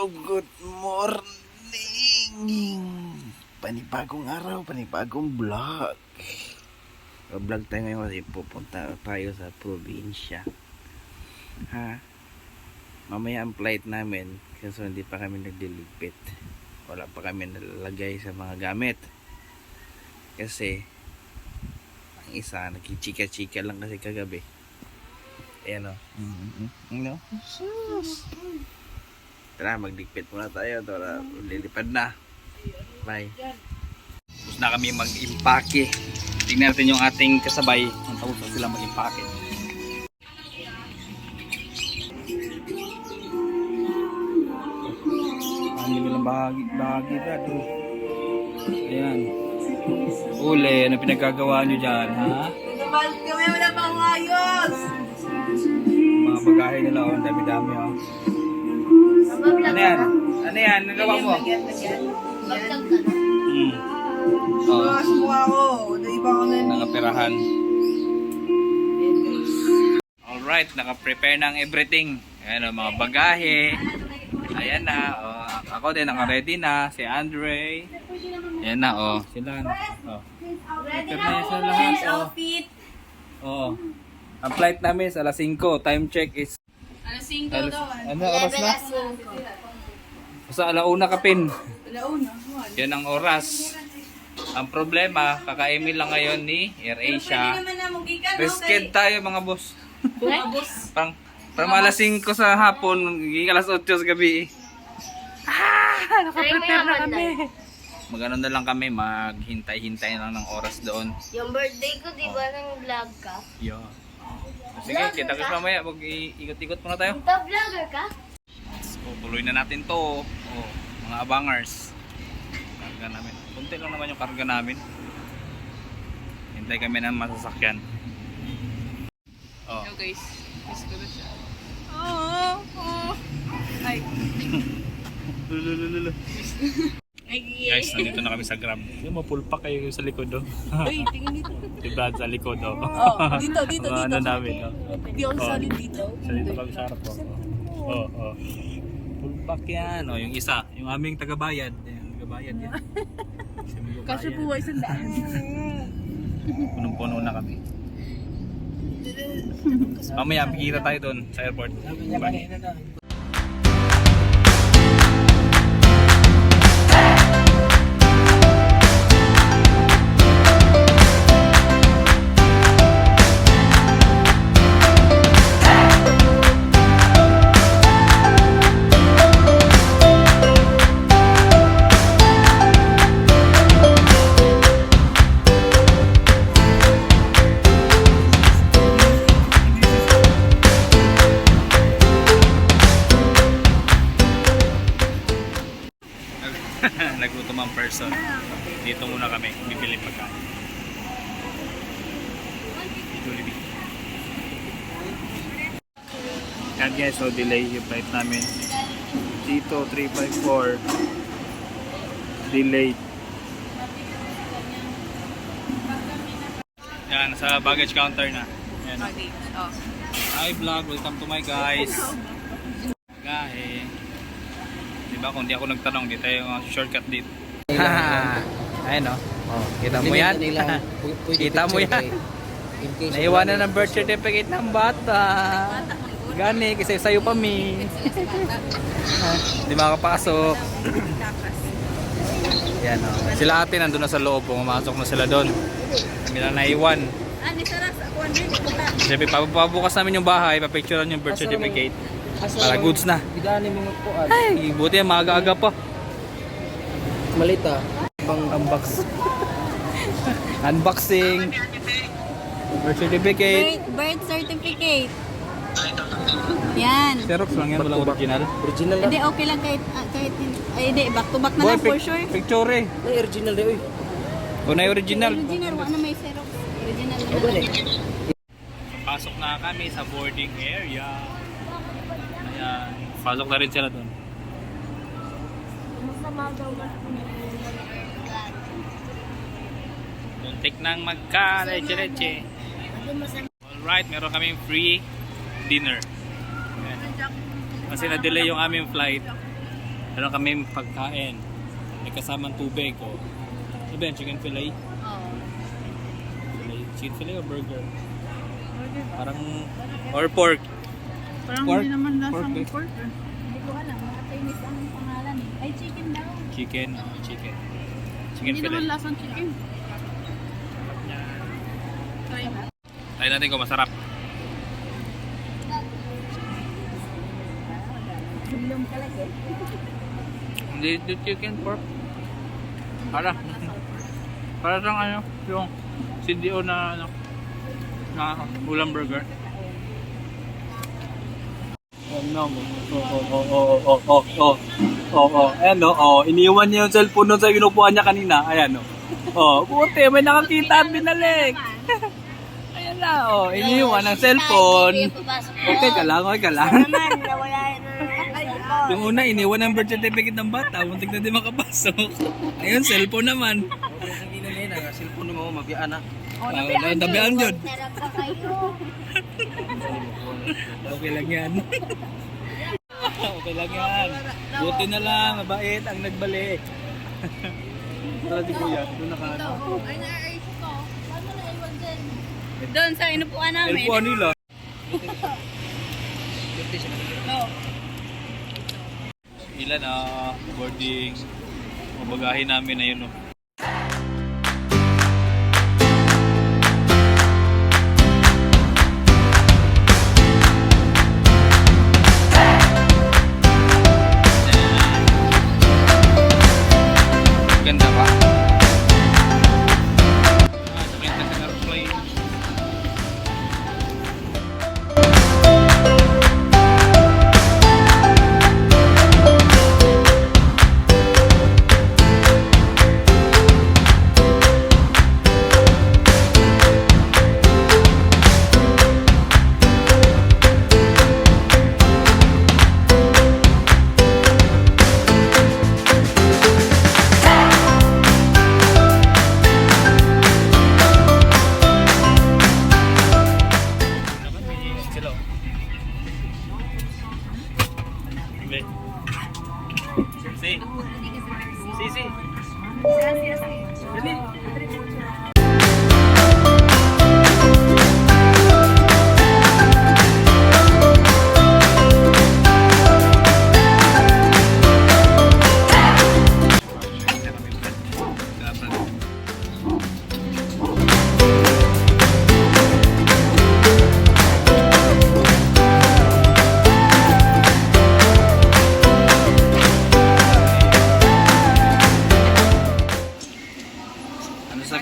Hello, good morning! Panibagong araw, panibagong vlog. Vlog tayo ngayon kasi pupunta tayo sa probinsya. Ha? Mamaya ang flight namin kasi hindi pa kami nagliligpit. Wala pa kami nalalagay sa mga gamit. Kasi ang isa nagkichika-chika lang kasi kagabi. Ayan o. Mm-hmm. No? Tara, magligpit muna tayo. Tara, lilipad na. Bye. Tapos na kami mag-impake. Tingnan natin yung ating kasabay. Ang tapos na sila mag-impake. Ang dami ng bahagi, bahagi brad. oh. Ayan. Uli, ano pinagkagawa nyo dyan, ha? Kami wala pang ayos! Mga bagahe nila, oh. Ang dami-dami, oh. Ano yan? Ano yan? Nagawa mo? Hmm. Oh, Mga sumuha ko. Naiba na nakapirahan. Alright, naka-prepare ng everything. Ayan o, mga bagahe. Ayan na. Oh, ako din, naka-ready na. Si Andre. Ayan na, oh. Sila na. Oh. Ready na ako lahat, change oh. outfit. Oh. Ang flight namin is alas 5. Time check is... Alas 5 Alas, daw. ano oras na? Sa alauna ka pin. Alauna. Yan ang oras. Ang problema, kaka-email lang ngayon ni Air Asia. tayo mga boss. Abos. Pang, pang alas 5 sa hapon, hinggang alas 8 sa gabi. Ah, nakaprepare na kami. Magano na lang kami, maghintay-hintay lang ng oras doon. Yung birthday ko, di ba, nang vlog ka? Yeah. Sige, kita ko mamaya. Mag-ikot-ikot muna tayo. Ito, vlogger ka? So, tuloy na natin to. Oh, mga abangers. Karga namin. Kunti lang naman yung karga namin. Hintay kami ng masasakyan. Oh. guys. Miss ko na siya. Oo. Oo. Ay. Lululululu. Ay, nandito na kami sa Grab. Yung mapulpa kayo sa likod, oh. Ay, tingin dito. Si Brad sa likod, oh. Oh, dito, dito, Mga dito. Ano namin, oh. Hindi ako solid dito. Sa dito kami sa harap, oh. Oh, oh. Pulpak yan, oh. Yung isa, yung aming tagabayad. Yung tagabayad yan. Kasi may Kasi babayad. buhay sa daan. Punong-puno na kami. Mamaya, kita tayo doon sa airport. Bye. Nagutom ang person. Dito muna kami, bibili pagkain. Jollibee. Yan guys, so delay yung flight namin. Dito 354 delay. Yan, sa baggage counter na. Yan. Oh. Hi vlog, welcome to my guys. Gahe. Diba kung di ako nagtanong, di tayo uh, shortcut dito. Ayun o. Oh, kita mo yan? Kita mo yan? Naiwanan ng birth certificate ng bata. Gani, kasi sa'yo pa mi. Di makapasok. Yan o. Sila ate nandun na sa loob, pumasok na sila doon. Kami lang naiwan. Ani saras ako andun. Siyempre, papabukas namin yung bahay, papicturean yung birth certificate. Para goods na. Bidani mo magpuan. Ay, buti yan, maaga-aga pa. Malita. Pang Unbox. Unboxing. Birth certificate. Birth, birth certificate. Yan. Xerox lang yan, walang original. original na. Hindi, okay lang kahit, ah, kahit ay, hindi, back to back na Boy, lang for pic- sure. Picture eh. Ay, original na. Uy. Kung na original. Original, wala na may Xerox. Original na lang. Pasok na kami sa boarding area. Ayan. Pasok na rin sila doon. Muntik nang magka-leche-leche. Alright, meron kaming free dinner. Kasi na-delay yung aming flight. Meron kami pagkain. May kasamang tubig. O. Ano ba yan? Chicken fillet? Oo. Chicken fillet o burger? Parang... Or pork. Parang Pork? hindi naman lasang Pork, eh. pork. eh. Hindi ko alam. Mga Chinese ang pangalan eh. Ay, chicken daw. Chicken. oh, chicken. Chicken Hindi naman lasang chicken. Try mo. Try natin kung masarap. Bilong talaga eh. Hindi ito chicken pork. Para. Para siyang ano, yung CDO na ano, na ulam burger. Oh, no. Oo, oo, oo, oo, oo, oo. Oo, ayan no, oh, iniwan niya yung cellphone nun sa inupuan niya kanina. Ayan no. Oh, buti, may nakakita at binalik. Ayan na, oh, iniwan ang cellphone. Okay ka lang, okay ka lang. Naman, nawala na Yung una, iniwan ang birth certificate ng bata, muntik na di makapasok. Ayun, cellphone naman. Cellphone mo, mabiyaan na. Oh, tabihan yun. Pa kayo. Okay lang yan. okay lang yan. Buti na lang, mabait ang nagbalik. Tara si Kuya, doon naka ano. Doon sa inupuan namin. Cellphone nila. Ilan ah, boarding. Mabagahin namin na yun. Oh.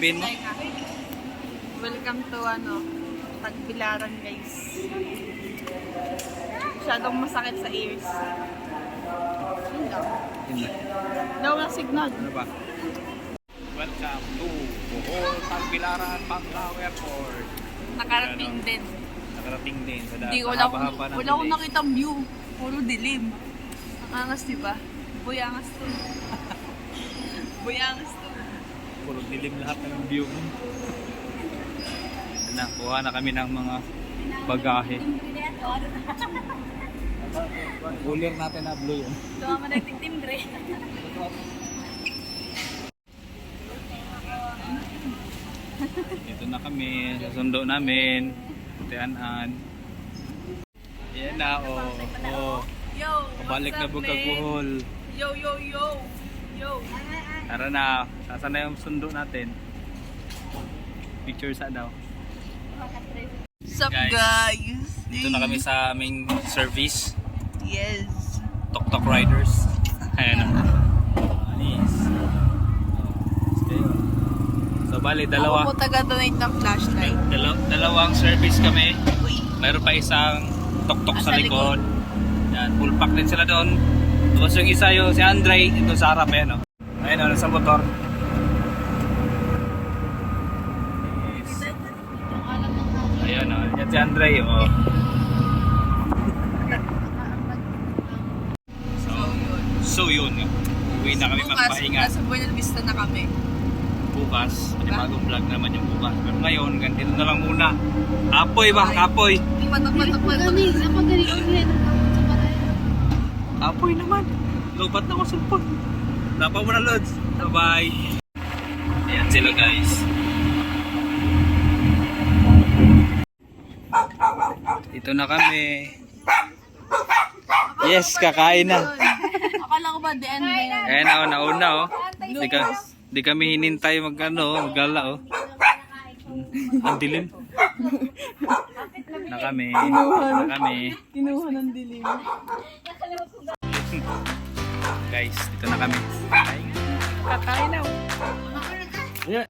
Sabihin mo? Welcome to ano, Tagbilaran guys. Masyadong masakit sa ears. Yun daw. Yun. Daw ang signal. Ano ba? Welcome to Bohol, Pagbilaran, Panglao Airport. Nakarating Ano? din. Nakarating din sa Hindi, wala akong, wala akong nakitang view. Puro dilim. Ang angas, di ba? Boy, angas to. Boy, angas to. Puro dilim lahat ng view mo. Na, kuha na kami ng mga bagahe. Cooler natin na blue yun. Ito ang managting timbre. Ito na kami, sundo namin. Tianan. Yan na, oh. oh. Yo, Pabalik na buhol. Yo, yo, yo. Yo. Tara na, saan na yung sundo natin? Picture sa daw. What's up, Guys, guys? Dito na kami sa aming service. Yes. Tok Tok Riders. Ayan na. Anis. Okay. So bali, Ako dalawa. po taga-donate ng flashlight. Dalaw- dalawang service kami. Uy. Mayroon pa isang tok-tok Ah, sa sa likod. Yan, full pack din sila doon. Tapos yung isa yung si Andre, ito sa harap eh, no? Ayun, ano, sa motor. Yes. Ayun, oh. Yan si Andre, oh. So, so yun. Uwi na kami Bukas, magpahinga. nasa Buena Vista na kami. Bukas, panibagong vlog naman yung bukas. Pero ngayon, ganito na lang muna. Apoy ba? Apoy. Patok, patok, patok. Apoy naman. Lupat na ako sa cellphone. Lapa mo na, Lods. Bye-bye. Ayan sila, guys. Dito na kami. Yes, kakain na. Akala ko ba the end na yan? Ayan na, oh, nauna oh. Di, ka, di kami hinintay mag ano, maggala oh. Ang dilim. Na kami. Na kami. Kinuha ng dilim. Guys, dito na kami. Kakain na oh.